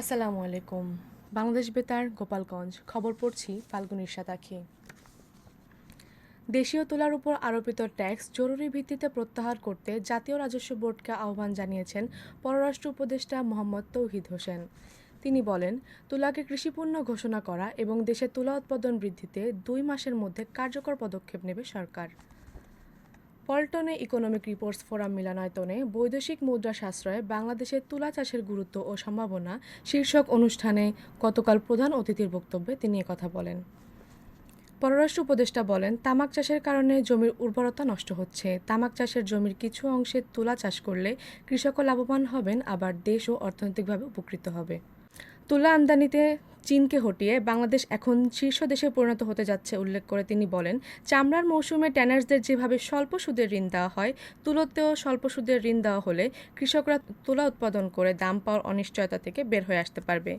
আসসালামু আলাইকুম। বাংলাদেশ বেতার, গোপালগঞ্জ। খবর পড়ছি ফাল্গুন ইরশাদ আখি দেশীয় তুলার উপর আরোপিত ট্যাক্স জরুরি ভিত্তিতে প্রত্যাহার করতে জাতীয় রাজস্ব বোর্ডকে আহ্বান জানিয়েছেন পররাষ্ট্র উপদেষ্টা মোহাম্মদ তৌহিদ হোসেন। তিনি বলেন, তুলাকে কৃষিপণ্য ঘোষণা করা এবং দেশে তুলা উৎপাদন বৃদ্ধিতে দুই মাসের মধ্যে কার্যকর পদক্ষেপ নেবে সরকার। পল্টনে ইকোনমিক রিপোর্টস ফোরাম মিলনায়তনে বৈদেশিক মুদ্রা সাশ্রয়ে বাংলাদেশের তুলা চাষের গুরুত্ব ও সম্ভাবনা শীর্ষক অনুষ্ঠানে গতকাল প্রধান অতিথির বক্তব্যে তিনি কথা বলেন। পররাষ্ট্র উপদেষ্টা বলেন, তামাক চাষের কারণে জমির উর্বরতা নষ্ট হচ্ছে। তামাক চাষের জমির কিছু অংশে তুলা চাষ করলে কৃষকও লাভবান হবেন, আবার দেশও অর্থনৈতিকভাবে উপকৃত হবে। তুলা আমদানিতে চীনকে হটিয়ে বাংলাদেশ এখন শীর্ষ দেশে পরিণত হতে যাচ্ছে, উল্লেখ করে তিনি বলেন। চামড়ার মৌসুমে ট্যানার্সদের যেভাবে স্বল্প সুদের ঋণ দেওয়া হয়, তুলোতেও স্বল্প সুদের ঋণ দেওয়া হলে কৃষকরা তুলা উৎপাদন করে দাম পাওয়ার অনিশ্চয়তা থেকে বের হয়ে আসতে পারবে।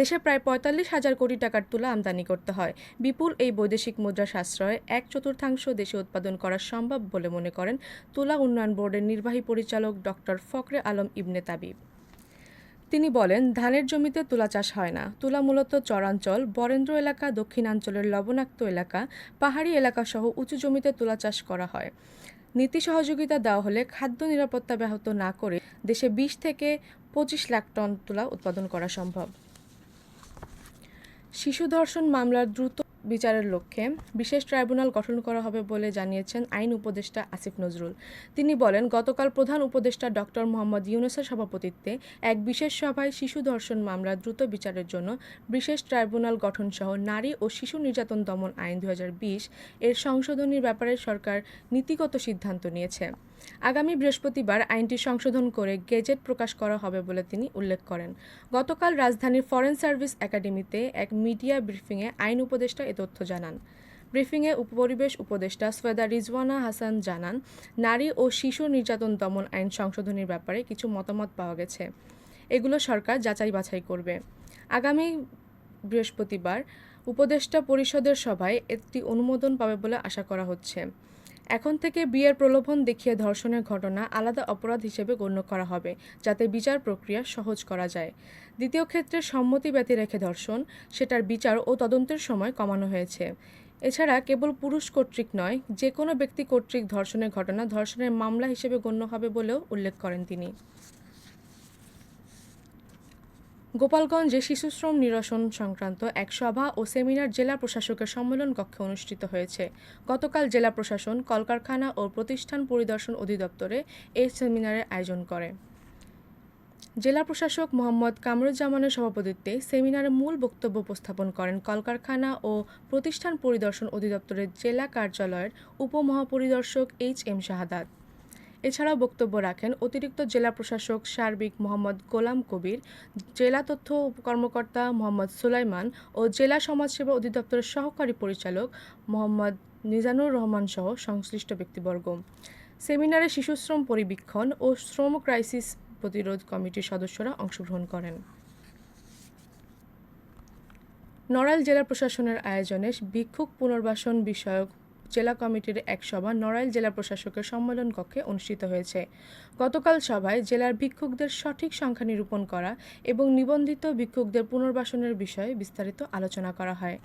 দেশে প্রায় পঁয়তাল্লিশ হাজার কোটি টাকার তুলা আমদানি করতে হয়। বিপুল এই বৈদেশিক মুদ্রা সাশ্রয়ে এক চতুর্থাংশ দেশে উৎপাদন করা সম্ভব বলে মনে করেন তুলা উন্নয়ন বোর্ডের নির্বাহী পরিচালক ডক্টর ফখরে আলম ইবনে তাবিব। তিনি বলেন, ধানের জমিতে তুলা চাষ হয় না। তুলা মূলত চরাঞ্চল, বরেন্দ্র এলাকা, দক্ষিণাঞ্চলের লবণাক্ত এলাকা, পাহাড়ি এলাকা সহ উঁচু জমিতে তুলা চাষ করা হয়। নীতি সহযোগিতা দেওয়া হলে খাদ্য নিরাপত্তা ব্যাহত না করে দেশে বিশ থেকে পঁচিশ লাখ টন তুলা উৎপাদন করা সম্ভব। শিশু ধর্ষণ মামলার দ্রুত বিচারের লক্ষ্যে বিশেষ ট্রাইব্যুনাল গঠন করা হবে বলে জানিয়েছেন আইন উপদেষ্টা আসিফ নজরুল। তিনি বলেন, গতকাল প্রধান উপদেষ্টা ডক্টর মোহাম্মদ ইউনুসের সভাপতিত্বে এক বিশেষ সভায় শিশু ধর্ষণ মামলা দ্রুত বিচারের জন্য বিশেষ ট্রাইব্যুনাল গঠন সহ নারী ও শিশু নির্যাতন দমন আইন দু হাজার বিশ এর সংশোধনীর ব্যাপারে সরকার নীতিগত সিদ্ধান্ত নিয়েছে। আগামী বৃহস্পতিবার আইনটি সংশোধন করে গেজেট প্রকাশ করা হবে বলে তিনি উল্লেখ করেন। গতকাল রাজধানীর ফরেন সার্ভিস একাডেমিতে এক মিডিয়া ব্রিফিংয়ে আইন উপদেষ্টা তথ্য জানান। ব্রিফিংয়ে উপপরিবেশ উপদেষ্টা সৈয়দা রিজওয়ানা হাসান জানান, নারী ও শিশু নির্যাতন দমন আইন সংশোধনীর ব্যাপারে কিছু মতামত পাওয়া গেছে। এগুলো সরকার যাচাই বাছাই করবে। আগামী বৃহস্পতিবার উপদেষ্টা পরিষদের সভায় একটি অনুমোদন পাবে বলে আশা করা হচ্ছে। এখন থেকে বিয়ের প্রলোভন দেখিয়ে ধর্ষণের ঘটনা আলাদা অপরাধ হিসেবে গণ্য করা হবে, যাতে বিচার প্রক্রিয়া সহজ করা যায়। দ্বিতীয় ক্ষেত্রে সম্মতি ব্যতি রেখে ধর্ষণ, সেটার বিচার ও তদন্তের সময় কমানো হয়েছে। এছাড়া কেবল পুরুষ কর্তৃক নয় যে কোনো ব্যক্তি কর্তৃক ধর্ষণের ঘটনা ধর্ষণের মামলা হিসেবে গণ্য হবে বলেও উল্লেখ করেন তিনি। গোপালগঞ্জে শিশুশ্রম নিরসন সংক্রান্ত এক সভা ও সেমিনার জেলা প্রশাসকের সম্মেলন কক্ষে অনুষ্ঠিত হয়েছে। গতকাল জেলা প্রশাসন, কলকারখানা ও প্রতিষ্ঠান পরিদর্শন অধিদপ্তরে এই সেমিনারের আয়োজন করে। জেলা প্রশাসক মোহাম্মদ কামরুজ্জামানের সভাপতিত্বে সেমিনারে মূল বক্তব্য উপস্থাপন করেন কলকারখানা ও প্রতিষ্ঠান পরিদর্শন অধিদপ্তরের জেলা কার্যালয়ের উপমহাপরিদর্শক এইচ এম শাহাদাত। এছাড়াও বক্তব্য রাখেন অতিরিক্ত জেলা প্রশাসক সার্বিক মোহাম্মদ গোলাম কবির, জেলা তথ্য কর্মকর্তা মোহাম্মদ সুলাইমান ও জেলা সমাজসেবা অধিদপ্তরের সহকারী পরিচালক মোহাম্মদ নিজানুর রহমান সহ সংশ্লিষ্ট ব্যক্তিবর্গ। সেমিনারে শিশুশ্রম পরিবীক্ষণ ও শ্রম ক্রাইসিস প্রতিরোধ কমিটির সদস্যরা অংশগ্রহণ করেন। নড়াইল জেলা প্রশাসনের আয়োজনে ভিক্ষুক পুনর্বাসন বিষয়ক জেলা কমিটির এক সভা নড়াইল জেলা প্রশাসকের সম্মেলন কক্ষে অনুষ্ঠিত হয়েছে। গতকাল সভায় জেলার ভিক্ষুকদের সঠিক সংখ্যা নিরূপণ করা এবং নিবন্ধিত ভিক্ষুকদের পুনর্বাসনের বিষয়ে বিস্তারিত আলোচনা করা হয়।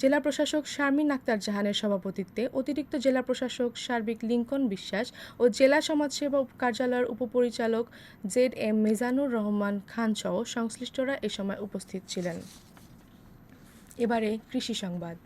জেলা প্রশাসক শারমিন আক্তার জাহানের সভাপতিত্বে অতিরিক্ত জেলা প্রশাসক সার্বিক লিঙ্কন বিশ্বাস ও জেলা সমাজসেবা কার্যালয়ের উপপরিচালক জেড এম মেজানুর রহমান খান সহ সংশ্লিষ্টরা এ সময় উপস্থিত ছিলেন। এবারে কৃষি সংবাদ।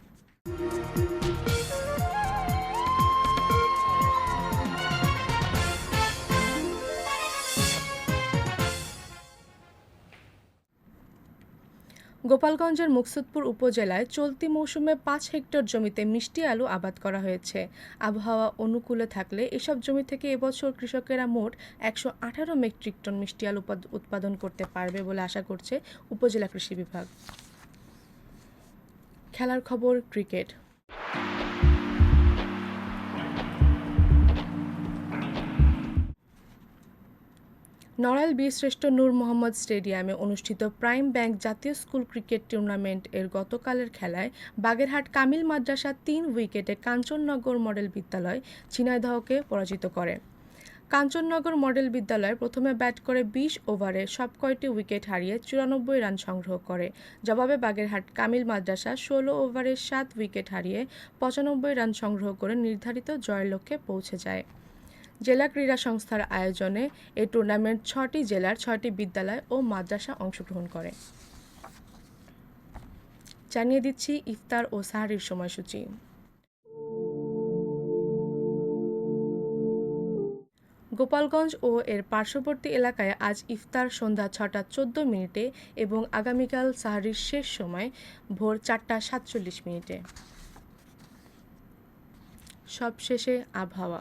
গোপালগঞ্জের মুকসুদপুর উপজেলায় চলতি মৌসুমে পাঁচ হেক্টর জমিতে মিষ্টি আলু আবাদ করা হয়েছে। আবহাওয়া অনুকূলে থাকলে এসব জমি থেকে এবছর কৃষকেরা মোট একশো আঠারো মেট্রিক টন মিষ্টি আলু উৎপাদন করতে পারবে বলে আশা করছে উপজেলা কৃষি বিভাগ। খেলার খবর, ক্রিকেট। নড়াইল বীরশ্রেষ্ঠ নূর মোহাম্মদ স্টেডিয়ামে অনুষ্ঠিত প্রাইম ব্যাংক জাতীয় স্কুল ক্রিকেট টুর্নামেন্ট এর গতকালের খেলায় বাগেরহাট কামিল মাদ্রাসা তিন উইকেটে কাঞ্চননগর মডেল বিদ্যালয় ঝিনাইদহকে পরাজিত করে। কাঞ্চননগর মডেল বিদ্যালয় প্রথমে ব্যাট করে ২০ ওভারে সব কয়টি উইকেট হারিয়ে চুরানব্বই রান সংগ্রহ করে। জবাবে বাগেরহাট কামিল মাদ্রাসা ১৬ ওভারে সাত উইকেট হারিয়ে পঁচানব্বই রান সংগ্রহ করে নির্ধারিত জয়ের লক্ষ্যে পৌঁছে যায়। জেলা ক্রীড়া সংস্থার আয়োজনে এই টুর্নামেন্ট ছটি জেলার ছয়টি বিদ্যালয় ও মাদ্রাসা অংশগ্রহণ করে। জানিয়ে দিচ্ছি ইফতার ও সাহারির সময়সূচি। গোপালগঞ্জ ও এর পার্শ্ববর্তী এলাকায় আজ ইফতার সন্ধ্যা ছটা চোদ্দ মিনিটে এবং আগামীকাল সাহারির শেষ সময় ভোর চারটা সাতচল্লিশ মিনিটে। সবশেষে আবহাওয়া।